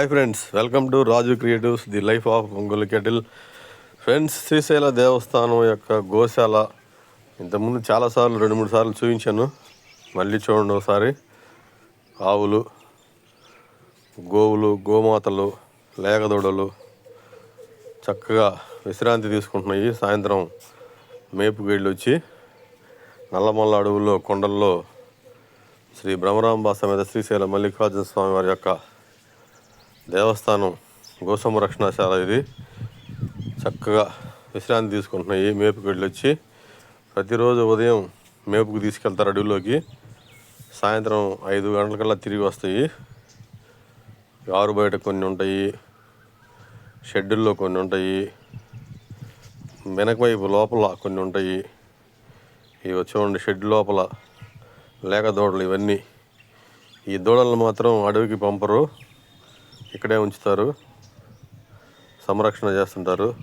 Hi friends welcome to Raju creatives the life of Ongole cattle friends Srisaila దేవస్థానం యొక్క గోశాల ఇంతకుముందు చాలాసార్లు రెండు మూడు సార్లు చూపించాను. మళ్ళీ చూడండి ఒకసారి. ఆవులు గోవులు గోమాతలు లేగదొడలు చక్కగా విశ్రాంతి తీసుకుంటున్నాయి. సాయంత్రం మేపు వెళ్ళి వచ్చి నల్లమల్ల అడవుల్లో కొండల్లో శ్రీ భ్రమరాంబ సమేత శ్రీశైల మల్లికార్జున స్వామి వారి యొక్క దేవస్థానం గో సంరక్షణశాల ఇది. చక్కగా విశ్రాంతి తీసుకుంటున్నాయి మేపుకు వెళ్ళి వచ్చి ప్రతిరోజు ఉదయం మేపుకు తీసుకెళ్తారు అడవిలోకి. సాయంత్రం ఐదు గంటలకల్లా తిరిగి వస్తాయి. ఆరు బయట కొన్ని ఉంటాయి. షెడ్యూల్లో కొన్ని ఉంటాయి. వెనకవైపు లోపల కొన్ని ఉంటాయి. ఇవి చూడండి షెడ్ లోపల లేక దూడలు ఇవన్నీ. ఈ దూడలను మాత్రం అడవికి పంపరు. ఇక్కడే ఉంచుతారు. సంరక్షణ చేస్తుంటారు.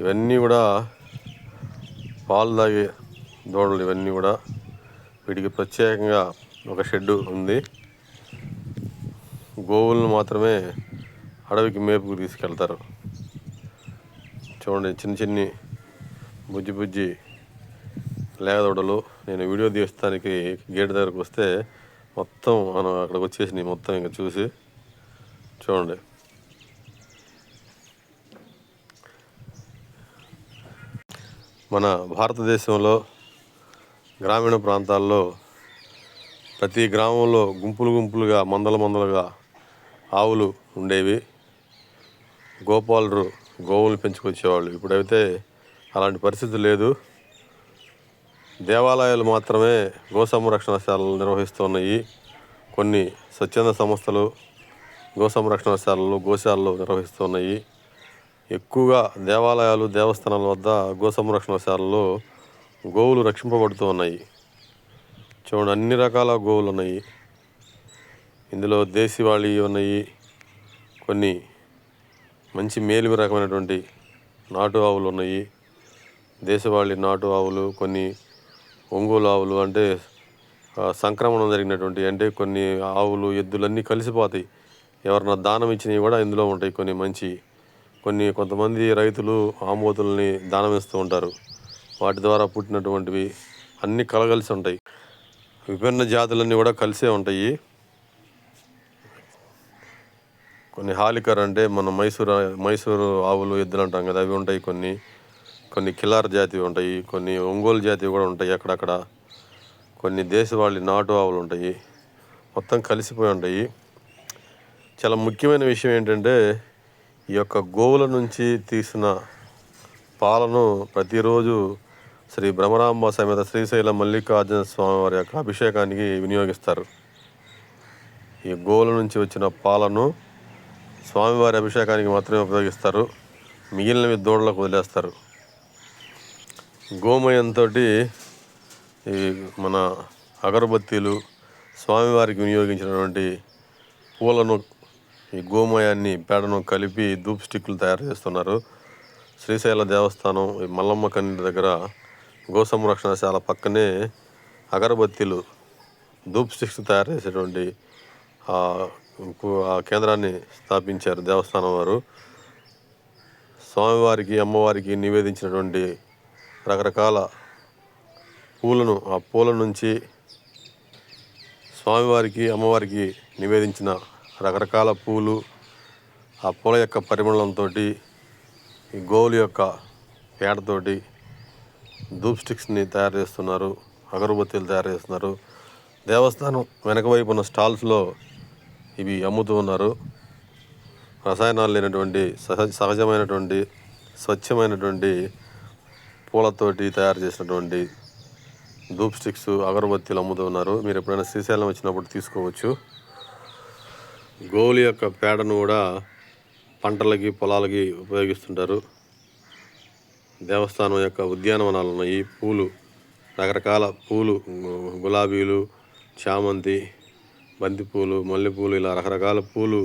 ఇవన్నీ కూడా పాలు తాగే దూడలు ఇవన్నీ కూడా వీటికి ప్రత్యేకంగా ఒక షెడ్డు ఉంది. గోవులను మాత్రమే అడవికి మేపుకు తీసుకెళ్తారు. చూడండి చిన్న చిన్ని బుజ్జి బుజ్జి లేగదొడలు నేను వీడియో తీస్తానికి గేట్ దగ్గరకు వస్తే మొత్తం మనం అక్కడికి వచ్చేసినాయి మొత్తం ఇంకా చూసి చూడండి. మన భారతదేశంలో గ్రామీణ ప్రాంతాల్లో ప్రతి గ్రామంలో గుంపులు గుంపులుగా మందల మందలుగా ఆవులు ఉండేవి. గోపాలరు గోవులు పెంచుకొచ్చేవాళ్ళు. ఇప్పుడైతే అలాంటి పరిస్థితి లేదు. దేవాలయాలు మాత్రమే గో సంరక్షణశాలలు నిర్వహిస్తున్నాయి కొన్ని స్వచ్ఛంద సంస్థలు గో సంరక్షణశాలలు గోశాలలు నిర్వహిస్తున్నాయి ఎక్కువగా దేవాలయాలు దేవస్థానాల వద్ద గో సంరక్షణశాలలో గోవులు రక్షింపబడుతూ ఉన్నాయి. చూడండి అన్ని రకాల గోవులు ఉన్నాయి. ఇందులో దేశీవాళి ఉన్నాయి. కొన్ని మంచి మేలుమి రకమైనటువంటి నాటు ఆవులు ఉన్నాయి. దేశవాళీ నాటు ఆవులు కొన్ని ఒంగోలు ఆవులు అంటే సంక్రమణం జరిగినటువంటి అంటే కొన్ని ఆవులు ఎద్దులన్నీ కలిసిపోతాయి. ఎవరన్నా దానం ఇచ్చినవి కూడా ఇందులో ఉంటాయి కొన్ని మంచి. కొన్ని కొంతమంది రైతులు ఆమోతుల్ని దానం ఇస్తూ ఉంటారు. వాటి ద్వారా పుట్టినటువంటివి అన్నీ కలగలిసి ఉంటాయి. విభిన్న జాతులన్నీ కూడా కలిసే ఉంటాయి. కొన్ని హాలికర్ అంటే మన మైసూరు మైసూరు ఆవులు ఎద్దులు అంటాం కదా అవి ఉంటాయి కొన్ని. కొన్ని కిలార్ జాతివి ఉంటాయి కొన్ని ఒంగోలు జాతివి కూడా ఉంటాయి అక్కడక్కడ. కొన్ని దేశవాళి నాటు ఆవులు ఉంటాయి మొత్తం కలిసిపోయి ఉంటాయి. చాలా ముఖ్యమైన విషయం ఏంటంటే ఈ యొక్క గోవుల నుంచి తీసిన పాలను ప్రతిరోజు శ్రీ భ్రమరాంబ సమేత శ్రీశైల మల్లికార్జున స్వామి వారి యొక్క అభిషేకానికి వినియోగిస్తారు. ఈ గోవుల నుంచి వచ్చిన పాలను స్వామివారి అభిషేకానికి మాత్రమే ఉపయోగిస్తారు. మిగిలినవి దూడలకు వదిలేస్తారు. గోమయంతో ఈ మన అగరబత్తీలు స్వామివారికి వినియోగించినటువంటి పూలను ఈ గోమయాన్ని పేడను కలిపి ధూప్ స్టిక్లు తయారు చేస్తున్నారు. శ్రీశైల దేవస్థానం ఈ మల్లమ్మ కన్నీటి దగ్గర గో సంరక్షణశాల పక్కనే అగరబత్తీలు ధూప్ స్టిక్స్ తయారు చేసేటువంటి ఆ ఆ కేంద్రాన్ని స్థాపించారు దేవస్థానం వారు. స్వామివారికి అమ్మవారికి నివేదించినటువంటి రకరకాల పూలను ఆ పూల నుంచి స్వామివారికి అమ్మవారికి నివేదించిన రకరకాల పూలు ఆ పూల యొక్క పరిమళంతో ఈ గోవుల యొక్క పేడతోటి ధూప్ స్టిక్స్ని తయారు చేస్తున్నారు అగరబత్తీలు తయారు చేస్తున్నారు. దేవస్థానం వెనక వైపు ఉన్న స్టాల్స్లో ఇవి అమ్ముతూ ఉన్నారు. రసాయనాలు లేనటువంటి సహజ సహజమైనటువంటి స్వచ్ఛమైనటువంటి పూలతోటి తయారు చేసినటువంటి ధూప్ స్టిక్స్ అగరబత్తీలు అమ్ముతూ ఉన్నారు. మీరు ఎప్పుడైనా శ్రీశైలం వచ్చినప్పుడు తీసుకోవచ్చు. గోవుల యొక్క పేడను కూడా పంటలకి పొలాలకి ఉపయోగిస్తుంటారు. దేవస్థానం యొక్క ఉద్యానవనాలు ఉన్నాయి పూలు రకరకాల పూలు గులాబీలు చామంతి బంతిపూలు మల్లెపూలు ఇలా రకరకాల పూలు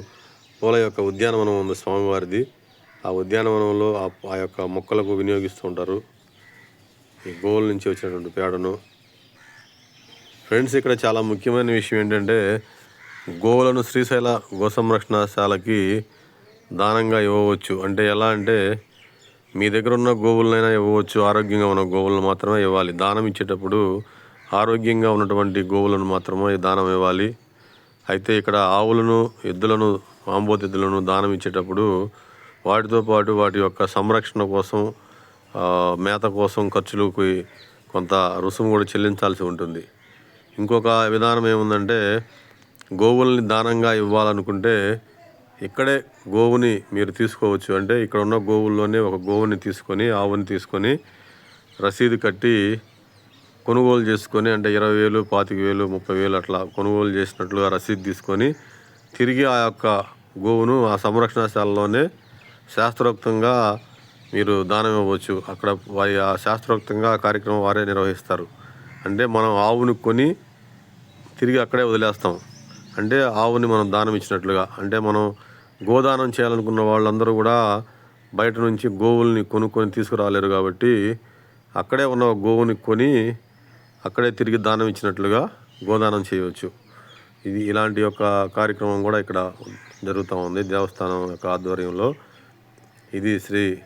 పూల యొక్క ఉద్యానవనం ఉంది స్వామివారిది. ఆ ఉద్యానవనంలో ఆ ఆ యొక్క మొక్కలకు వినియోగిస్తూ ఉంటారు. ఈ గోవుల నుంచి వచ్చినటువంటి పేడను ఫ్రెండ్స్ ఇక్కడ చాలా ముఖ్యమైన విషయం ఏంటంటే గోవులను శ్రీశైల గో సంరక్షణశాలకి దానంగా ఇవ్వవచ్చు. అంటే ఎలా అంటే మీ దగ్గర ఉన్న గోవులనైనా ఇవ్వవచ్చు. ఆరోగ్యంగా ఉన్న గోవులను మాత్రమే ఇవ్వాలి. దానం ఇచ్చేటప్పుడు ఆరోగ్యంగా ఉన్నటువంటి గోవులను మాత్రమే దానం ఇవ్వాలి. అయితే ఇక్కడ ఆవులను ఎద్దులను ఆంబోతిద్దులను దానం ఇచ్చేటప్పుడు వాటితో పాటు వాటి యొక్క సంరక్షణ కోసం మేత కోసం ఖర్చులకు కొంత రుసుము కూడా చెల్లించాల్సి ఉంటుంది. ఇంకొక విధానం ఏముందంటే గోవుల్ని దానంగా ఇవ్వాలనుకుంటే ఇక్కడే గోవుని మీరు తీసుకోవచ్చు. అంటే ఇక్కడ ఉన్న గోవుల్లోనే ఒక గోవుని తీసుకొని ఆవుని తీసుకొని రసీదు కట్టి కొనుగోలు చేసుకొని అంటే ఇరవై వేలు పాతిక వేలు ముప్పై వేలు అట్లా కొనుగోలు చేసినట్లుగా రసీదు తీసుకొని తిరిగి ఆ యొక్క గోవును ఆ సంరక్షణశాలలోనే శాస్త్రోక్తంగా మీరు దానం ఇవ్వవచ్చు. అక్కడ వారి ఆ శాస్త్రోక్తంగా ఆ కార్యక్రమం వారే నిర్వహిస్తారు. అంటే మనం ఆవును కొని తిరిగి అక్కడే వదిలేస్తాం. అంటే ఆవుని మనం దానం ఇచ్చినట్లుగా. అంటే మనం గోదానం చేయాలనుకున్న వాళ్ళందరూ కూడా బయట నుంచి గోవుల్ని కొనుక్కొని తీసుకురాలేరు కాబట్టి అక్కడే ఉన్న గోవుని కొని అక్కడే తిరిగి దానం ఇచ్చినట్లుగా గోదానం చేయవచ్చు. ఇది ఇలాంటి యొక్క కార్యక్రమం కూడా ఇక్కడ జరుగుతూ ఉంది దేవస్థానం యొక్క ఆధ్వర్యంలో. ఇది శ్రీ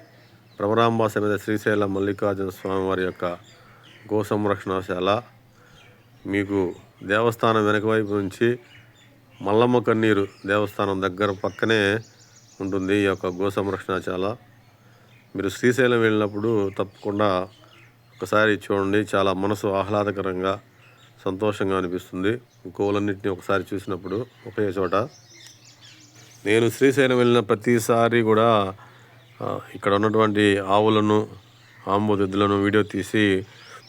భ్రమరాంబ సమేత శ్రీశైల మల్లికార్జున స్వామి వారి యొక్క గో సంరక్షణశాల. మీకు దేవస్థానం వెనక వైపు నుంచి మల్లమ్మ కన్నీరు దేవస్థానం దగ్గర పక్కనే ఉంటుంది ఈ యొక్క గో సంరక్షణశాల. మీరు శ్రీశైలం వెళ్ళినప్పుడు తప్పకుండా ఒకసారి చూడండి చాలా మనసు ఆహ్లాదకరంగా సంతోషంగా అనిపిస్తుంది. గోవులన్నింటినీ ఒకసారి చూసినప్పుడు ఒకే చోట. నేను శ్రీశైలం వెళ్ళిన ప్రతిసారి కూడా ఇక్కడ ఉన్నటువంటి ఆవులను ఆంబోదెద్దులను వీడియో తీసి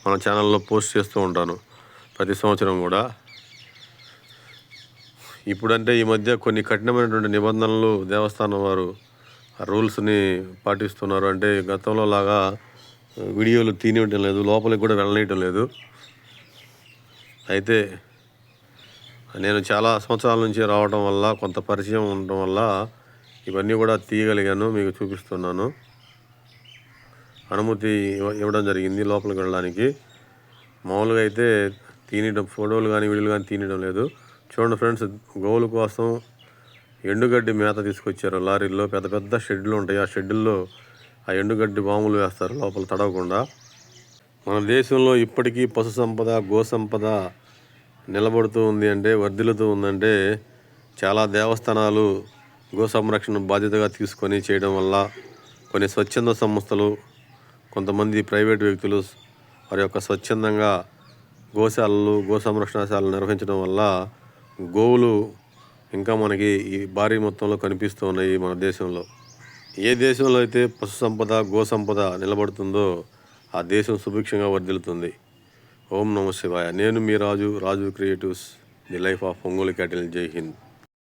మన ఛానల్లో పోస్ట్ చేస్తూ ఉంటాను ప్రతి సంవత్సరం కూడా. ఇప్పుడంటే ఈ మధ్య కొన్ని కఠినమైనటువంటి నిబంధనలు దేవస్థానం వారు రూల్స్ని పాటిస్తున్నారు. అంటే గతంలో లాగా వీడియోలు తీనివ్వటం లేదు లోపలికి కూడా వెళ్ళనీయటం లేదు. అయితే నేను చాలా సంవత్సరాల నుంచి రావడం వల్ల కొంత పరిచయం ఉండటం వల్ల ఇవన్నీ కూడా తీయగలిగాను మీకు చూపిస్తున్నాను. అనుమతి ఇవ్వడం జరిగింది లోపలికి వెళ్ళడానికి. మామూలుగా అయితే తీయడం ఫోటోలు కానీ వీడియోలు కానీ తీయడం లేదు. చూడండి ఫ్రెండ్స్ గోవుల కోసం ఎండుగడ్డి మేత తీసుకొచ్చారు లారీల్లో. పెద్ద పెద్ద షెడ్లు ఉంటాయి. ఆ షెడ్డుల్లో ఆ ఎండుగడ్డి బాములు వేస్తారు లోపల తడవకుండా. మన దేశంలో ఇప్పటికీ పశు సంపద గో సంపద నిలబడుతూ ఉంది అంటే వర్ధిల్లుతూ ఉందంటే చాలా దేవస్థానాలు గో సంరక్షణ బాధ్యతగా తీసుకొని చేయడం వల్ల కొన్ని స్వచ్ఛంద సంస్థలు కొంతమంది ప్రైవేట్ వ్యక్తులు వారి యొక్క స్వచ్ఛందంగా గోశాలలు గో సంరక్షణశాలలు నిర్వహించడం వల్ల గోవులు ఇంకా మనకి ఈ భారీ మొత్తంలో కనిపిస్తూ ఉన్నాయి మన దేశంలో. ఏ దేశంలో అయితే పశు సంపద గో సంపద నిలబడుతుందో ఆ దేశం సుభిక్షంగా వర్ధిల్లుతుంది. ఓం నమ శివాయ. నేను మీ Raju Raju creatives the life of Ongole cattle. జై హింద్.